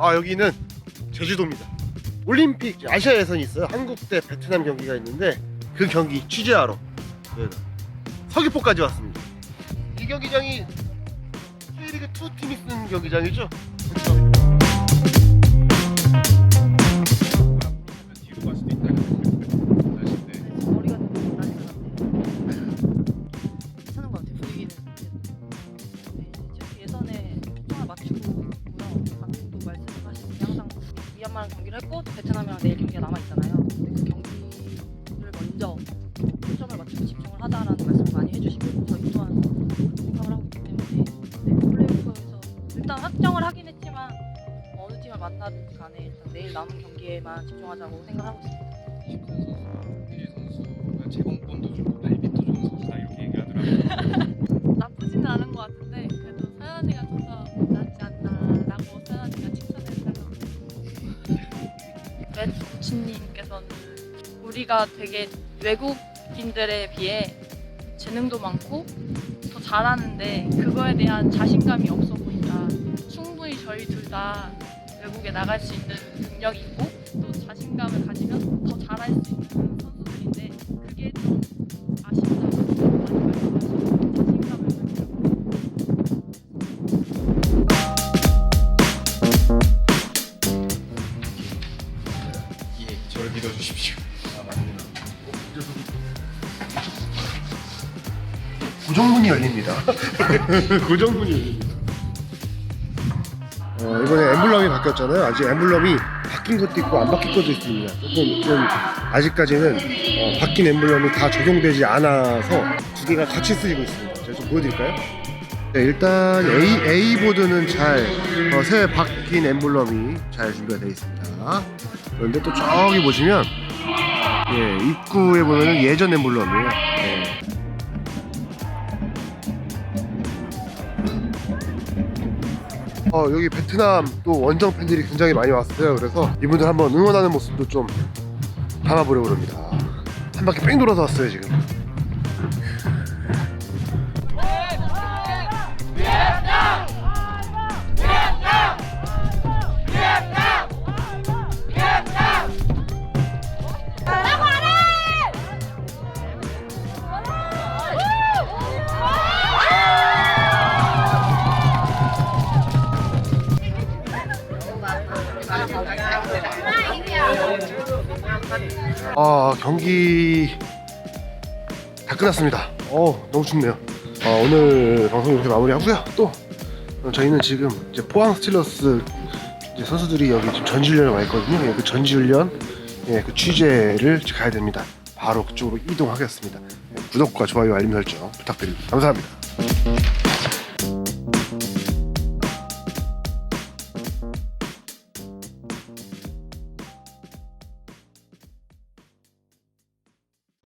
아 여기는 제주도입니다. 올림픽 아시아 예선이 있어요. 한국 대 베트남 경기가 있는데 그 경기 취재하러 저희가 서귀포까지 왔습니다. 이 경기장이 K리그 2 팀이 쓰는 경기장이죠. 뒤로 미얀마랑 경기를 했고 또 베트남이랑 내일 경기가 남아 있잖아요. 근데 그 경기를 먼저 초점을 맞추고 집중을 하자라는 말씀을 많이 해주시고 저희 또한 생각을 하고 있기 때문에 네, 플레이오프에서 일단 확정을 하긴 했지만 어느 팀을 만나든지 간에 일단 내일 남은 경기에만 집중하자고 생각하고 있습니다. 제공권도 좋고 날빛도 좋은 선수다 이렇게 얘기를 하더라고요. 나쁘지는 않은 것 같은데 그래도 서연이가 좀더 코치님께서는 우리가 되게 외국인들에 비해 재능도 많고 더 잘하는데 그거에 대한 자신감이 없어 보인다. 충분히 저희 둘 다 외국에 나갈 수 있는 능력이 있고 또 자신감을 가지면 더 잘할 수 있는 믿어주십시오. 아. 고정문이 열립니다. 고정문이 열립니다. 어, 이번에 엠블럼이 바뀌었잖아요. 아직 엠블럼이 바뀐 것도 있고 안 바뀐 것도 있습니다. 조금 좀 아직까지는 어, 바뀐 엠블럼이 다 적용되지 않아서 두 개가 같이 쓰이고 있습니다. 제가 좀 보여드릴까요? 네, 일단 A, A 보드는 잘 어, 새 바뀐 엠블럼이 잘 준비가 되어 있습니다. 그런데 또 저기 보시면 예, 입구에 보면 예전 엠블럼이에요. 예. 어, 여기 베트남 또 원정 팬들이 굉장히 많이 왔어요. 그래서 이분들 한번 응원하는 모습도 좀 담아보려고 합니다. 한 바퀴 뺑 돌아서 왔어요, 지금. 아, 경기 다 끝났습니다. 어, 너무 춥네요. 어, 오늘 방송 이렇게 마무리하고요. 또 어, 저희는 지금 이제 포항 스틸러스 이제 선수들이 여기 지금 전지훈련을 와 있거든요. 예, 그 전지훈련 예, 그 취재를 가야 됩니다. 바로 그쪽으로 이동하겠습니다. 예, 구독과 좋아요, 알림 설정 부탁드립니다. 감사합니다.